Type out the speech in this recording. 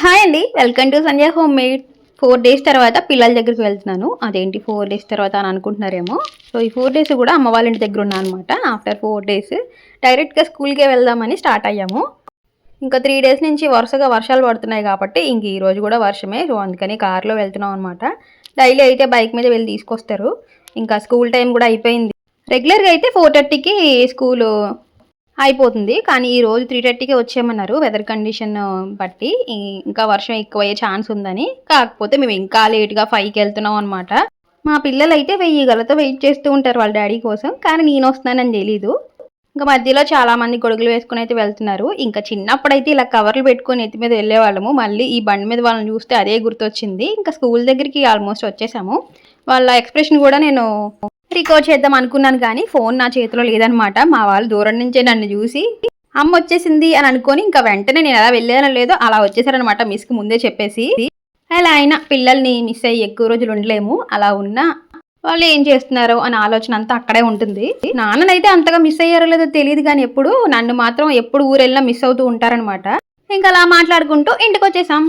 Hi అండి. Welcome to Sanjay home made four days తర్వాత పిల్లల దగ్గరికి వెళ్తున్నాను. అదేంటి ఫోర్ డేస్ తర్వాత అని అనుకుంటున్నారేమో. సో ఈ ఫోర్ డేస్ కూడా అమ్మ వాళ్ళ ఇంటి దగ్గర ఉన్నాను అనమాట ఆఫ్టర్ ఫోర్ డేస్ డైరెక్ట్గా స్కూల్కే వెళ్దామని స్టార్ట్ అయ్యాము. ఇంకా త్రీ డేస్ నుంచి వరుసగా వర్షాలు పడుతున్నాయి కాబట్టి ఇంక ఈరోజు కూడా వర్షమే. సో అందుకని కార్లో వెళ్తున్నాం అనమాట డైలీ అయితే బైక్ మీద వెళ్ళి తీసుకొస్తారు. ఇంకా స్కూల్ టైం కూడా అయిపోయింది. రెగ్యులర్గా అయితే ఫోర్ థర్టీకి స్కూలు అయిపోతుంది. కానీ ఈ రోజు త్రీ థర్టీకి వచ్చేయమన్నారు వెదర్ కండిషన్ బట్టి. ఇంకా వర్షం ఎక్కువ అయ్యే ఛాన్స్ ఉందని. కాకపోతే మేము ఇంకా లేట్గా ఫైవ్కి వెళ్తున్నాం అనమాట మా పిల్లలు అయితే వెయ్యి గలతో వెయిట్ చేస్తూ ఉంటారు వాళ్ళ డాడీ కోసం. కానీ నేను వస్తున్నానని తెలీదు. ఇంకా మధ్యలో చాలా మంది గొడుగులు వేసుకుని అయితే వెళ్తున్నారు. ఇంకా చిన్నప్పుడైతే ఇలా కవర్లు పెట్టుకొని ఎత్తి మీద వెళ్ళేవాళ్ళము. మళ్ళీ ఈ బండి మీద వాళ్ళని చూస్తే అదే గుర్తొచ్చింది. ఇంకా స్కూల్ దగ్గరికి ఆల్మోస్ట్ వచ్చేసాము. వాళ్ళ ఎక్స్ప్రెషన్ కూడా నేను రికార్డ్ చేద్దాం అనుకున్నాను కానీ ఫోన్ నా చేతిలో లేదనమాట మా వాళ్ళు దూరం నుంచే నన్ను చూసి అమ్మ వచ్చేసింది అని అనుకొని ఇంకా వెంటనే నేను ఎలా వెళ్ళానో లేదో అలా వచ్చేసారనమాట మిస్కి ముందే చెప్పేసి. అలా అయినా పిల్లల్ని మిస్ అయ్యి ఎక్కువ రోజులు ఉండలేము. అలా ఉన్నా వాళ్ళు ఏం చేస్తున్నారు అని ఆలోచన అంతా అక్కడే ఉంటుంది. నాన్ననైతే అంతగా మిస్ అయ్యారో లేదో తెలియదు కానీ ఎప్పుడు నన్ను మాత్రం ఎప్పుడు ఊరెళ్ళినా మిస్ అవుతూ ఉంటారనమాట ఇంకా అలా మాట్లాడుకుంటూ ఇంటికి వచ్చేసాం